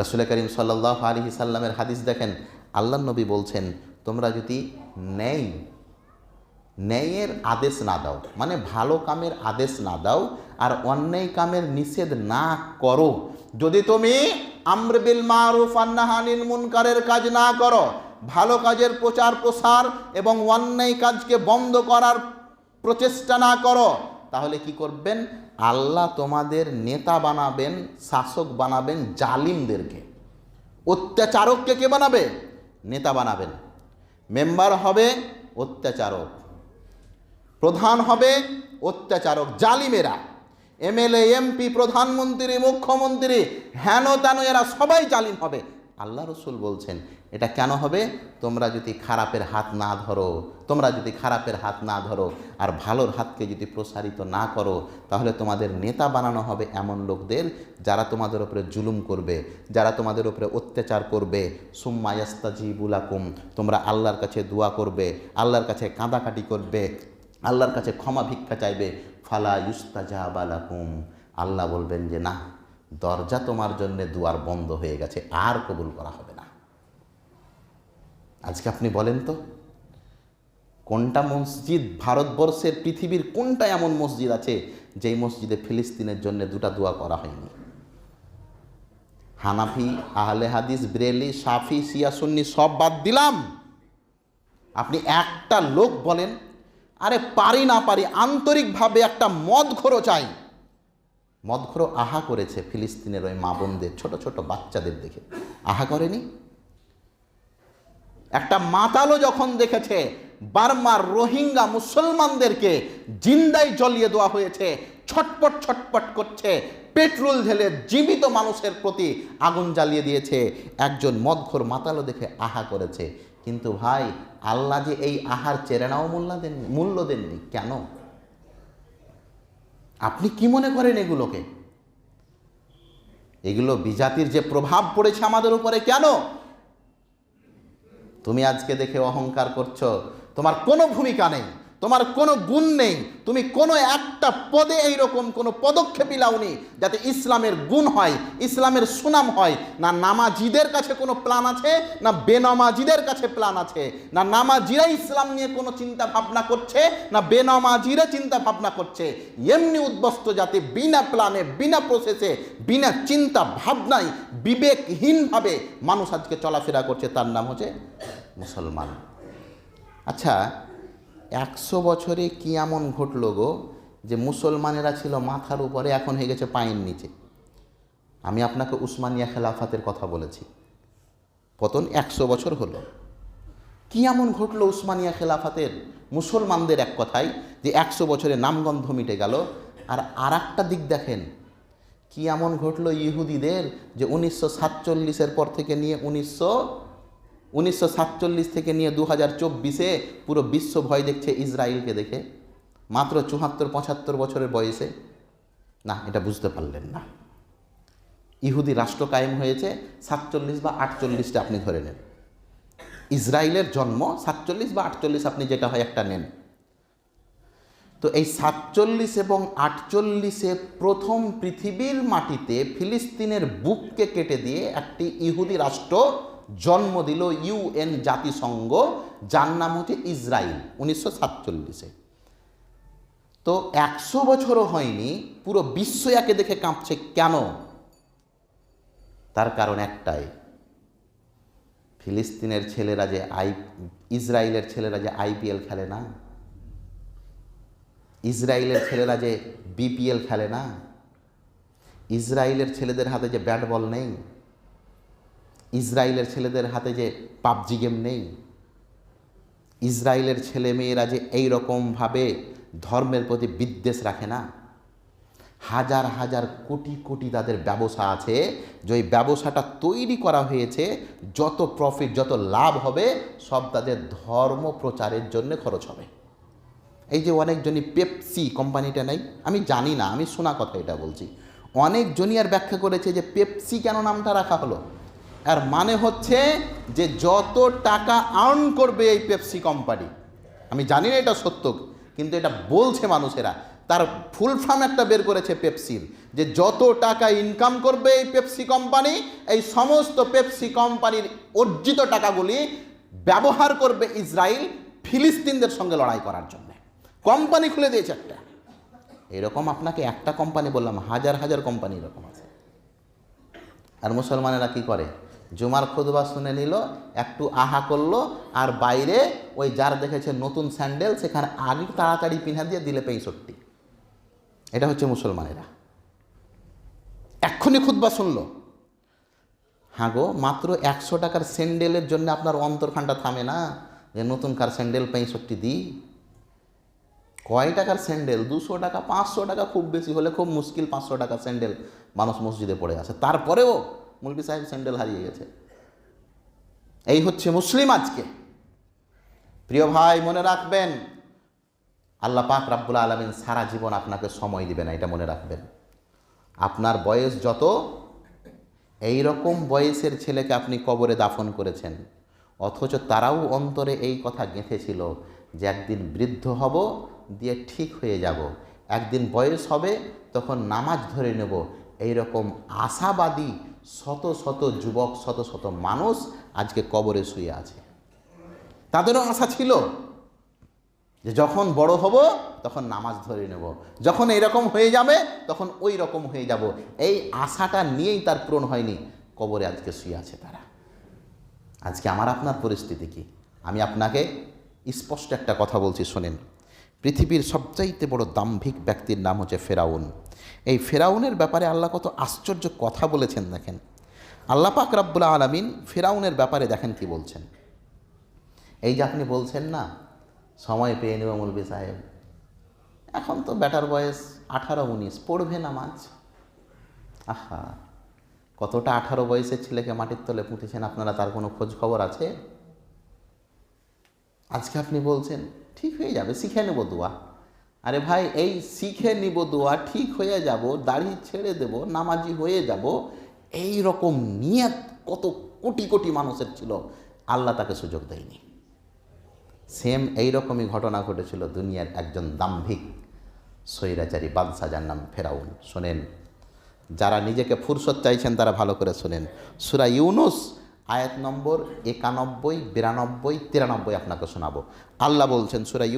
রসুল করিম সাল্লাহ আলী সাল্লামের হাদিস দেখেন আল্লাহ নবী বলছেন, তোমরা যদি ন্যায়, ন্যায়ের আদেশ না দাও মানে ভালো কামের আদেশ না দাও আর অন্যায় কামের নিষেধ না করো, যদি তুমি আমরবিল মারুফ আন্নাহানিল মুনকারের কাজ না করো, ভালো কাজের প্রচার প্রসার এবং অন্যায় কাজকে বন্ধ করার প্রচেষ্টা না করো তাহলে কি করবেন? আল্লাহ তোমাদের নেতা বানাবেন, শাসক বানাবেন, জালিমদেরকে। অত্যাচারককে কে বানাবে? নেতা বানাবেন। মেম্বার হবে অত্যাচারক। প্রধান হবে অত্যাচারক, জালিমেরা। এমএলএ, এমপি, প্রধানমন্ত্রী, মুখ্যমন্ত্রী হেন তেন এরা সবাই জালিম হবে। আল্লাহ রসুল বলছেন, এটা কেন হবে? তোমরা যদি খারাপের হাত না ধরো, তোমরা যদি খারাপের হাত না ধরো আর ভালোর হাতকে যদি প্রসারিত না করো, তাহলে তোমাদের নেতা বানানো হবে এমন লোকদের যারা তোমাদের উপরে জুলুম করবে, যারা তোমাদের উপরে অত্যাচার করবে। সুম্মায়াস্তা জিবুলাকুম তোমরা আল্লাহর কাছে দোয়া করবে, আল্লাহর কাছে কাঁদাকাটি করবে, আল্লাহর কাছে ক্ষমা ভিক্ষা চাইবে। ফালা ইউস্তাজা বালাকুম আল্লাহ বলবেন যে, না দরজা তোমার জন্য দুয়ার বন্ধ হয়ে গেছে, আর কবুল করা হবে না। আজকে আপনি বলেন তো, কোনটা মসজিদ ভারতবর্ষের পৃথিবীর কোনটা এমন মসজিদ আছে যেই মসজিদে ফিলিস্তিনের জন্য দুটা দোয়া করা হয়নি? হানাফি, আহলে হাদিস, ব্রেলি, সাফি সিয়া সুন্নি সব বাদ দিলাম। আপনি একটা লোক বলেন, আরে পারি না পারি, আন্তরিকভাবে একটা মদ ঘোরো চাই। মদ ঘোরো আহা করেছে ফিলিস্তিনের ওই মা বোনদের, ছোট ছোট বাচ্চাদের দেখে। আহা করেনি? একটা মাতালো যখন দেখেছে বার্মার রোহিঙ্গা মুসলমানদেরকে জিন্দাই জ্বলিয়ে দেওয়া হয়েছে, ছটপট ছটপট করছে, পেট্রোল ঢেলে জীবিত মানুষের প্রতি আগুন জ্বালিয়ে দিয়েছে। একজন মদঘর মাতালো দেখে আহা করেছে। কিন্তু ভাই, আল্লাহ যে এই আহার চেরেনাও মূল্য দেননি মূল্য দেননি। কেন? আপনি কি মনে করেন এগুলোকে? এগুলো বিজাতির যে প্রভাব পড়েছে আমাদের উপরে কেন? তুমি আজকে দেখে অহংকার করছ। তোমার কোনো ভূমিকা নেই। তোমার কোনো গুণ নেই। তুমি কোনো একটা পদে এইরকম কোনো পদক্ষেপই লাওনি যাতে ইসলামের গুণ হয়, ইসলামের সুনাম হয়। না নামাজিদের কাছে কোনো প্ল্যান আছে, না বেনামাজিদের কাছে প্ল্যান আছে। না নামাজিরা ইসলাম নিয়ে কোনো চিন্তা ভাবনা করছে, না বেনামাজিরা চিন্তা ভাবনা করছে। এমনি উদ্বস্ত যাতে বিনা প্ল্যানে, বিনা প্রসেসে বিনা চিন্তা ভাবনায় বিবেকহীনভাবে মানুষ আজকে চলাফেরা করছে। তার নাম হচ্ছে মুসলমান। আচ্ছা একশো বছরে কি এমন ঘটল গো যে মুসলমানেরা ছিল মাথার উপরে, এখন হয়ে গেছে পায়ের নিচে? আমি আপনাকে উসমানিয়া খেলাফাতের কথা বলেছি। পতন একশো বছর হলো। কি এমন ঘটলো উসমানিয়া খেলাফাতের? মুসলমানদের এক কথায় যে একশো বছরে নামগন্ধ মিটে গেল। আর আর একটা দিক দেখেন, কি এমন ঘটলো ইহুদিদের যে উনিশশো সাতচল্লিশের পর থেকে নিয়ে উনিশশো উনিশশো সাতচল্লিশ থেকে নিয়ে দু হাজার চব্বিশে পুরো বিশ্ব ভয় দেখছে ইসরায়েলকে দেখে। মাত্র চুহাত্তর পঁচাত্তর বছরের বয়সে। না, এটা বুঝতে পারলেন না। ইহুদি রাষ্ট্র কায়েম হয়েছে, সাতচল্লিশ বা আটচল্লিশটা আপনি ধরে নেন। ইসরায়েলের জন্ম সাতচল্লিশ বা আটচল্লিশ, আপনি যেটা হয় একটা নেন। তো এই সাতচল্লিশ এবং আটচল্লিশে প্রথম পৃথিবীর মাটিতে ফিলিস্তিনের বুককে কেটে দিয়ে একটি ইহুদি রাষ্ট্র জন্ম দিল ইউএন জাতিসংঘ, যার নাম হচ্ছে ইসরায়েল উনিশশো সাতচল্লিশে। তো একশো বছরও হয়নি, পুরো বিশ্ব একে দেখে কাঁপছে কেন? তার কারণ একটাই। ফিলিস্তিনের ছেলেরা যে আই ইসরায়েলের ছেলেরা যে আইপিএল খেলে না? ইসরায়েলের ছেলেরা যে বিপিএল খেলে না? ইসরায়েলের ছেলেদের হাতে যে ব্যাট বল নেই? ইসরায়েলের ছেলেদের হাতে যে পাবজি গেম নেই, ইসরায়েলের ছেলে মেয়েরা যে এই রকমভাবে ধর্মের প্রতি বিদ্বেষ রাখে না। হাজার হাজার কোটি কোটি তাদের ব্যবসা আছে, যে ওই ব্যবসাটা তৈরি করা হয়েছে, যত প্রফিট যত লাভ হবে, সব তাদের ধর্ম প্রচারের জন্য খরচ হবে। এই যে অনেকজনই পেপসি কোম্পানিটা নেই, আমি জানি না, আমি শোনা কথা এটা বলছি। অনেকজনই আর ব্যাখ্যা করেছে যে পেপসি কেন নামটা রাখা হলো? আর মানে হচ্ছে যে যত টাকা আর্ন করবে এই পেপসি কোম্পানি আমি জানি না এটা সত্য, কিন্তু এটা বলছে মানুষেরা, তার ফুল ফার্ম একটা বের করেছে পেপসির যে যত টাকা ইনকাম করবে এই পেপসি কোম্পানি এই সমস্ত পেপসি কোম্পানির অর্জিত টাকাগুলি ব্যবহার করবে ইসরায়েল ফিলিস্তিনদের সঙ্গে লড়াই করার জন্য। কোম্পানি খুলে দিয়েছে একটা। এরকম আপনাকে একটা কোম্পানি বললাম, হাজার হাজার কোম্পানি এরকম আছে। আর মুসলমানেরা কি করে? জুমার খুদবা শুনে নিল, একটু আহা করল, আর বাইরে ওই যার দেখেছে নতুন স্যান্ডেল, সেখানে আগে তাড়াতাড়ি পিনা দিয়ে দিলে পেঁচট্টি এটা হচ্ছে মুসলমানেরা। এক্ষুনি খুদবা শুনলো। হ্যাঁ গো, মাত্র একশো টাকার স্যান্ডেলের জন্য আপনার অন্তরখানটা থামে না? যে নতুন কার স্যান্ডেল পঁয়ষট্টি দিই কয় টাকার স্যান্ডেল? দুশো টাকা, পাঁচশো টাকা খুব বেশি হলে খুব মুশকিল পাঁচশো টাকা স্যান্ডেল মানুষ মসজিদে পড়ে আছে তারপরেও মুলবি সাহেব স্যান্ডেল হারিয়ে গেছে। এই হচ্ছে মুসলিম আজকে। প্রিয় ভাই, মনে রাখবেন, আল্লাহ পাক রাব্বুল আলমিন সারা জীবন আপনাকে সময় দিবে না, এটা মনে রাখবেন। আপনার বয়স যত এই রকম বয়সের ছেলেকে আপনি কবরে দাফন করেছেন, অথচ তারাও অন্তরে এই কথা গেঁথেছিল যে একদিন বৃদ্ধ হব, দিয়ে ঠিক হয়ে যাব। একদিন বয়স হবে, তখন নামাজ ধরে নেব। এই রকম আশাবাদী শত শত যুবক, শত শত মানুষ আজকে কবরে শুয়ে আছে। তাদেরও আশা ছিল যে যখন বড় হব, তখন নামাজ ধরে নেব। যখন এরকম হয়ে যাবে, তখন ওই রকম হয়ে যাব। এই আশাটা নিয়েই তার পূরণ হয়নি। কবরে আজকে শুয়ে আছে তারা। আজকে আমার আপনার পরিস্থিতি কি? আমি আপনাকে স্পষ্ট একটা কথা বলছি, শোনেন। পৃথিবীর সবচাইতে বড় দাম্ভিক ব্যক্তির নাম হচ্ছে ফেরাউন। এই ফেরাউনের ব্যাপারে আল্লাহ কত আশ্চর্য কথা বলেছেন দেখেন। আল্লাহ পাক রাব্বুল আলমিন ফেরাউনের ব্যাপারে দেখেন কি বলছেন। এই যে আপনি বলছেন না, সময় পেয়ে নেব মৌলবি সাহেব। এখন তো ব্যাটার বয়স, আঠারো উনিশ, পড়বে নামাজ। আহা, কতটা আঠারো বয়সের ছেলেকে মাটির তলে পুঁতেছেন, আপনারা তার কোনো খোঁজ খবর আছে? আজকে আপনি বলছেন ঠিক হয়ে যাবে, শিখে নেব দোয়া। আরে ভাই, এই শিখে নিব দোয়া, ঠিক হয়ে যাব, দাড়ি ছেড়ে দেব, নামাজি হয়ে যাব, এই রকম নিয়ত কত কোটি কোটি মানুষের ছিল, আল্লাহ তাকে সুযোগ দেয়নি। সেম এই রকমই ঘটনা ঘটেছিল দুনিয়ার একজন দাম্ভিক, স্বৈরাচারী বাদশাহ যার নাম ফেরাউন। শোনেন, যারা নিজেকে ফুরসত চাইছেন তারা ভালো করে শোনেন। সুরা ইউনুস আয়াত নম্বর একানব্বই বিরানব্বই তিরানব্বই আপনাকে শোনাবো। আল্লাহ বলছেন সুরা ইউ